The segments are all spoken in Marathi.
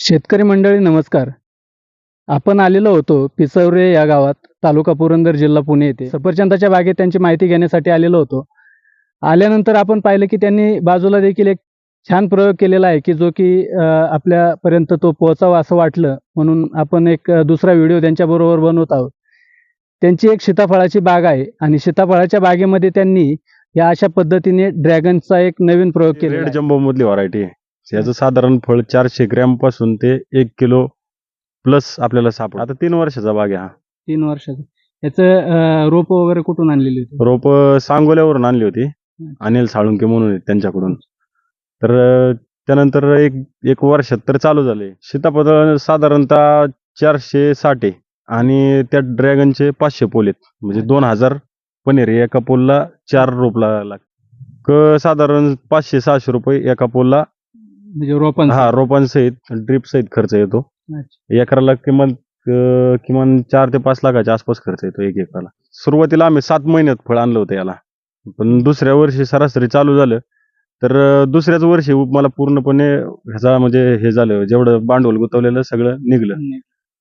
शेतकरी मंडळी नमस्कार. आपण आलेलो होतो पिसवरे या गावात तालुका पुरंदर जिल्हा पुणे येथे. सफरचंदाच्या बागेत त्यांची माहिती घेण्यासाठी आलेलो होतो. आल्यानंतर आपण पाहिलं की त्यांनी बाजूला देखील एक छान प्रयोग केलेला आहे की जो की आपल्यापर्यंत तो पोहोचावा असं वाटलं. म्हणून आपण एक दुसरा व्हिडिओ त्यांच्याबरोबर बनवत आहोत. त्यांची एक सीताफळाची बाग आहे आणि सीताफळाच्या बागेमध्ये त्यांनी या अशा पद्धतीने ड्रॅगनचा एक नवीन प्रयोग आहे. जम्बो मधली व्हरायटी आहे. याचं साधारण फळ चारशे ग्रॅमपासून ते एक किलो प्लस आपल्याला सापड आता तीन वर्षाचा बाग आहे हा. तीन वर्षाचं. याचं रोप वगैरे कुठून आणलेली होती? रोप सांगोल्यावरून आणली होती. अनिल साळुंके म्हणून आहेत त्यांच्याकडून. तर त्यानंतर एक एक वर्षात तर चालू झाले. सीताफळ साधारणतः चारशे साठ आहे. आणि त्या ड्रॅगनचे पाचशे पोल आहेत. म्हणजे दोन हजार पनीर एका पोलला चार रोपला लाग क साधारण पाचशे सहाशे रुपये एका पोलला म्हणजे रोपांचं हा रोपांसहित ड्रीप सहित खर्च येतो. अच्छा. एकराला किमान अं, किमान चार ते पाच लाखाच्या आसपास खर्च येतो एक एकराला. सुरुवातीला आम्ही सात महिन्यात फळ आणलं होतं याला. पण दुसऱ्या वर्षी सरासरी चालू झालं. तर अं, दुसऱ्याच वर्षी मला पूर्णपणे ह्याचा म्हणजे हे झालं जेवढं भांडवल गुंतवलेलं सगळं निघलं.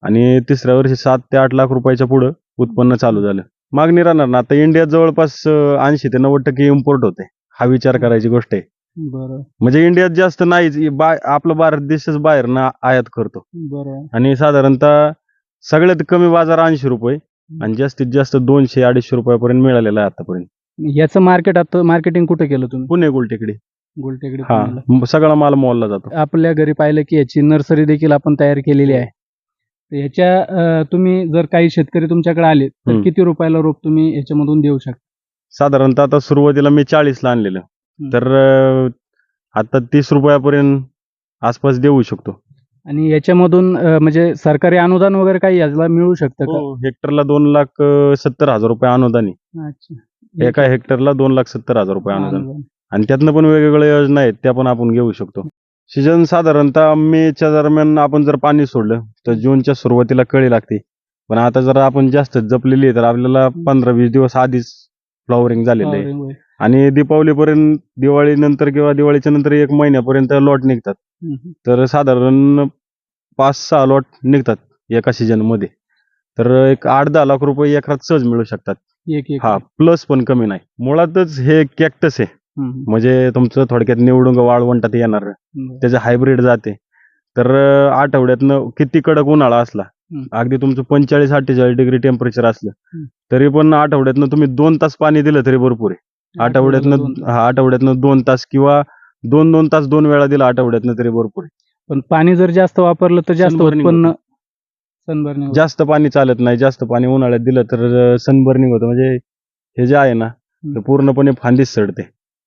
आणि तिसऱ्या वर्षी सात ते आठ लाख रुपयाच्या पुढं उत्पन्न चालू झालं. मागणी राहणार ना आता इंडियात जवळपास ऐंशी ते नव्वद टक्के इम्पोर्ट होते. हा विचार करायची गोष्ट आहे. बरं. म्हणजे इंडियात जास्त नाहीच इ- बा आपला भारत देशच बाहेर ना आयात करतो. बरं. आणि साधारणतः सगळ्यात कमी बाजार ऐंशी रुपये आणि जास्तीत जास्त दोनशे अडीचशे रुपयापर्यंत मिळालेला आहे आतापर्यंत. याचं मार्केट आता मार्केटिंग कुठे केलं तुम्ही? पुणे गुलटेकडी. गुलटेकडी हा पुण्याला. म- सगळा माल मॉलला जातो. आपल्या घरी पाहिलं की याची नर्सरी देखील आपण तयार केलेली आहे. तर याच्या अं, तुम्ही जर काही शेतकरी तुमच्याकडे आले तर हम्म. किती रुपयाला रोप तुम्ही याच्यामधून देऊ शकता? साधारणतः आता सुरुवातीला मी चाळीसला आणलेलं. तर आता तीस रुपयापर्यंत आसपास देऊ शकतो. आणि याच्यामधून अं, म्हणजे सरकारी अनुदान वगैरे काही याला मिळू शकतं का? हो, हेक्टरला दोन लाख अं, सत्तर हजार रुपये अनुदान. आहे अच्छा. एका हेक्टरला दोन लाख सत्तर हजार रुपये अनुदान. अनुदान. आणि त्यातनं पण वेगवेगळ्या योजना आहेत त्या पण आपण घेऊ शकतो. सीजन साधारणतः मेच्या दरम्यान आपण जर पाणी सोडलं तर जूनच्या सुरुवातीला कळी लागते. पण आता जर आपण जास्त जपलेली आहे तर आपल्याला पंधरा वीस दिवस आधीच फ्लॉवरिंग झालेलं आहे. आणि दीपावलीपर्यंत दिवाळी नंतर किंवा दिवाळीच्या नंतर एक महिन्यापर्यंत लॉट निघतात. तर साधारण पाच सहा लॉट निघतात एका सीजनमध्ये तर एक आठ दहा लाख रुपये एकरात सहज मिळू शकतात एक एक हा प्लस पण कमी नाही मुळातच हे कॅक्टस आहे. म्हणजे तुमचं थोडक्यात निवडून वाळवंटात येणार. त्याचे हायब्रिड जाते तर आठवड्यातनं किती कडक उन्हाळा असला. अगदी तुमचं पंचेचाळीस अठ्ठेचाळीस डिग्री टेम्परेचर असलं. तरी पण आठवड्यातनं तुम्ही दोन तास पाणी दिलं तरी भरपूर आहे आठवड्यातनं. हा आठवड्यातनं दोन तास किंवा दोन दोन तास दोन वेळा दिला आठवड्यातनं तरी भरपूर. आहे पण पाणी जर जास्त वापरलं तर जास्त Sunburning उत्पन्न होतं. सनबर्निंग जास्त पाणी चालत नाही जास्त पाणी उन्हाळ्यात दिलं तर सनबर्निंग होतं. म्हणजे हे जे आहे ना ते पूर्णपणे फांदीच सडते.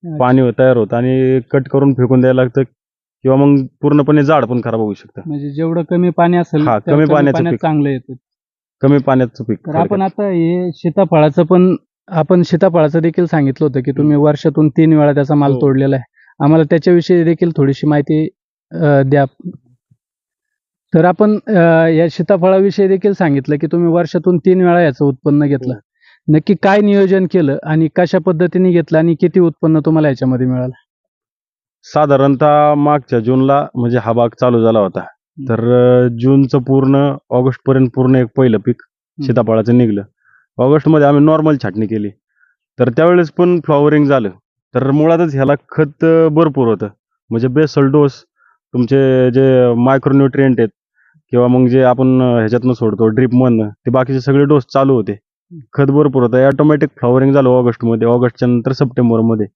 पाणी तयार होतं आणि कट करून फेकून द्यायला लागतं किंवा मग पूर्णपणे झाड पण खराब होऊ शकतं. म्हणजे जेवढं कमी पाणी असेल हा, कमी पाण्याचं पाण्यात पीक. चांगलं येतं. कमी पाण्याचं पीक तर आपण आता हे सीताफळाचं पण आपण सीताफळाचं देखील सांगितलं होतं की तुम्ही वर्षातून तीन वेळा त्याचा माल हो. तोडलेला आहे. आम्हाला त्याच्याविषयी देखील थोडीशी माहिती अं, द्या. तर आपण अं, या सीताफळाविषयी देखील सांगितलं की तुम्ही वर्षातून तीन वेळा याचं उत्पन्न घेतलं. नक्की काय नियोजन केलं आणि कशा पद्धतीने घेतलं आणि किती उत्पन्न तुम्हाला याच्यामध्ये मिळालं? साधारणतः मागच्या जूनला म्हणजे हा बाग चालू झाला होता. तर अं, जूनचं पूर्ण ऑगस्ट पर्यंत पूर्ण एक पहिलं पीक सीताफळाचं निघलं. ऑगस्टमध्ये आम्ही नॉर्मल छाटणी केली. तर त्यावेळेस पण फ्लॉवरिंग झालं. तर मुळातच ह्याला खत भरपूर होतं. म्हणजे बेसल डोस तुमचे जे मायक्रोन्युट्रियंट आहेत किंवा मग जे आपण ह्याच्यातनं सोडतो ड्रीप मधनं ते बाकीचे सगळे डोस चालू होते. खत भरपूर होतं. ॲटोमॅटिक फ्लॉवरिंग झालं ऑगस्टमध्ये. ऑगस्टच्या नंतर सप्टेंबरमध्ये.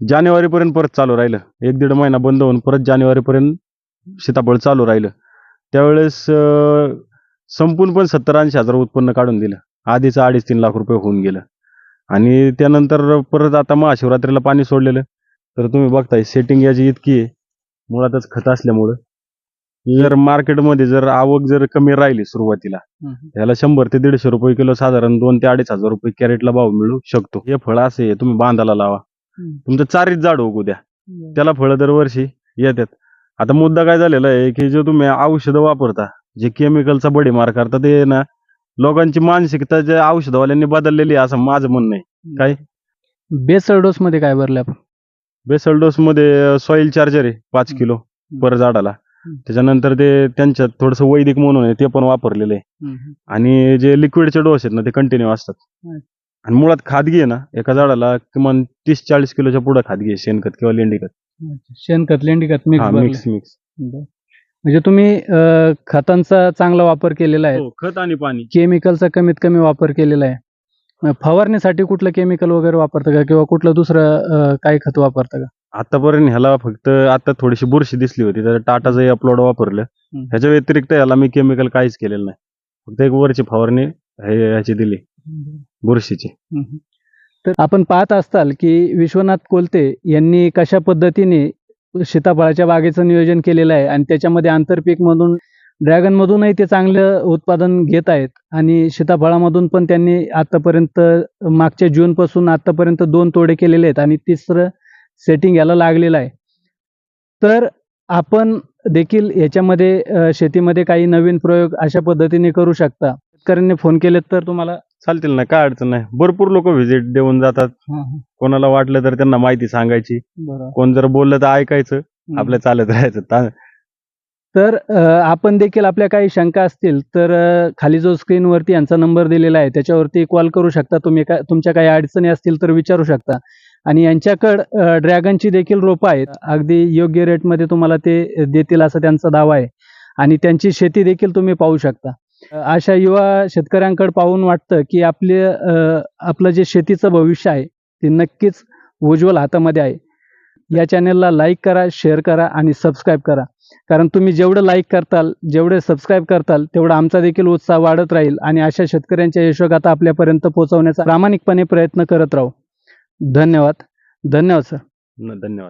जानेवारीपर्यंत परत चालू राहिलं. एक दीड महिना बंद होऊन परत जानेवारीपर्यंत सीताफळ चालू राहिलं. त्यावेळेस संपून पण सत्तर ऐंशी हजार उत्पन्न काढून दिलं. आधीच अडीच तीन लाख रुपये होऊन गेलं. आणि त्यानंतर परत आता महाशिवरात्रीला पाणी सोडलेलं. तर तुम्ही बघताय सेटिंग याची इतकी आहे. मुळातच खत असल्यामुळं. जर मार्केटमध्ये जर आवक जर कमी राहिली सुरुवातीला याला शंभर ते दीडशे रुपये किलो साधारण दोन ते अडीच हजार रुपये कॅरेटला भाव मिळू शकतो. हे फळ असे आहे, तुम्ही बांधाला लावा. तुमचं चारीच झाड उगू द्या. त्याला फळं दरवर्षी येतात. आता मुद्दा काय झालेला आहे की जे तुम्ही औषधं वापरता जे केमिकलचा बडी मार करता ते ना लोकांची मानसिकता ज्या औषधवाल्यांनी बदललेली आहे असं माझं म्हणणं आहे काय? बेसल डोस मध्ये काय भरलं आपण बेसल डोस मध्ये सॉइल चार्जर आहे पाच किलो पर झाडाला. त्याच्यानंतर ते त्यांच्यात थोडंसं वैदिक म्हणून आहे ते पण वापरलेलं आहे आणि जे लिक्विडचे डोस आहेत ना ते कंटिन्यू असतात. आणि मुळात खादगी आहे ना एका झाडाला किमान तीस चाळीस किलोच्या पुढे खादगी आहे शेणखत किंवा लेंडीखत शेणखत लेंडीखत मिक्स हा. Mix mix. म्हणजे तुम्ही अं, खतांचा चांगला वापर केलेला आहे. हो, खत आणि पाणी. केमिकलचा कमीत कमी वापर केलेला आहे. अं, फवारणीसाठी कुठलं केमिकल वगैरे वापरतं का? किंवा कुठलं दुसरं अं, काय खत वापरतं का? आतापर्यंत ह्याला फक्त आता थोडीशी बुरशी दिसली होती तर टाटाचं अपलोड वापरलं. हम्म. ह्याच्या व्यतिरिक्त याला मी केमिकल काहीच केलेलं नाही. फक्त एक वरची फवारणी हे ह्याची दिली. बुरशीची. तर आपण पाहत असताल की विश्वनाथ कोलते यांनी कशा पद्धतीने सीताफळाच्या बागेचं नियोजन केलेलं आहे आणि त्याच्यामध्ये आंतरपीक मधून ड्रॅगन मधूनही ते चांगलं उत्पादन घेत आहेत. आणि सीताफळामधून पण त्यांनी आतापर्यंत मागच्या जून पासून आतापर्यंत दोन तोडे केलेले आहेत आणि तिसरं सेटिंग याला लागलेलं आहे. तर आपण देखील याच्यामध्ये शेतीमध्ये काही नवीन प्रयोग अशा पद्धतीने करू शकता. शेतकऱ्यांनी फोन केलेत तर तुम्हाला चालतील ना काय अडचण नाही. भरपूर लोक व्हिजिट देऊन जातात. कोणाला वाटलं तर त्यांना माहिती सांगायची. बरोबर कोण जर बोललं तर ऐकायचं. आपल्या चालत राहायचं. ता- तर अ, आपण देखील आपल्या काही शंका असतील तर अ, खाली जो स्क्रीनवरती यांचा नंबर दिलेला आहे त्याच्यावरती कॉल करू शकता. तुम्ही काय तुमच्या काही अडचणी असतील तर विचारू शकता. आणि यांच्याकडं ड्रॅगनची देखील रोपं आहेत. अगदी योग्य रेटमध्ये तुम्हाला ते देतील असा त्यांचा दावा आहे. आणि त्यांची शेती देखील तुम्ही पाहू शकता. अशा युवा शेतकऱ्यांकडे पाहून वाटतं की आपले आपलं जे शेतीचं भविष्य आहे ते नक्कीच उज्ज्वल हातामध्ये आहे. या चॅनेलला लाईक करा शेअर करा आणि सबस्क्राईब करा. कारण तुम्ही जेवढं लाईक करताल जेवढे सबस्क्राईब करताल तेवढा आमचा देखील उत्साह वाढत राहील आणि अशा शेतकऱ्यांच्या यशोगाथा आपल्यापर्यंत पोहोचवण्याचा प्रामाणिकपणे प्रयत्न करत राहू. धन्यवाद. धन्यवाद सर धन्यवाद.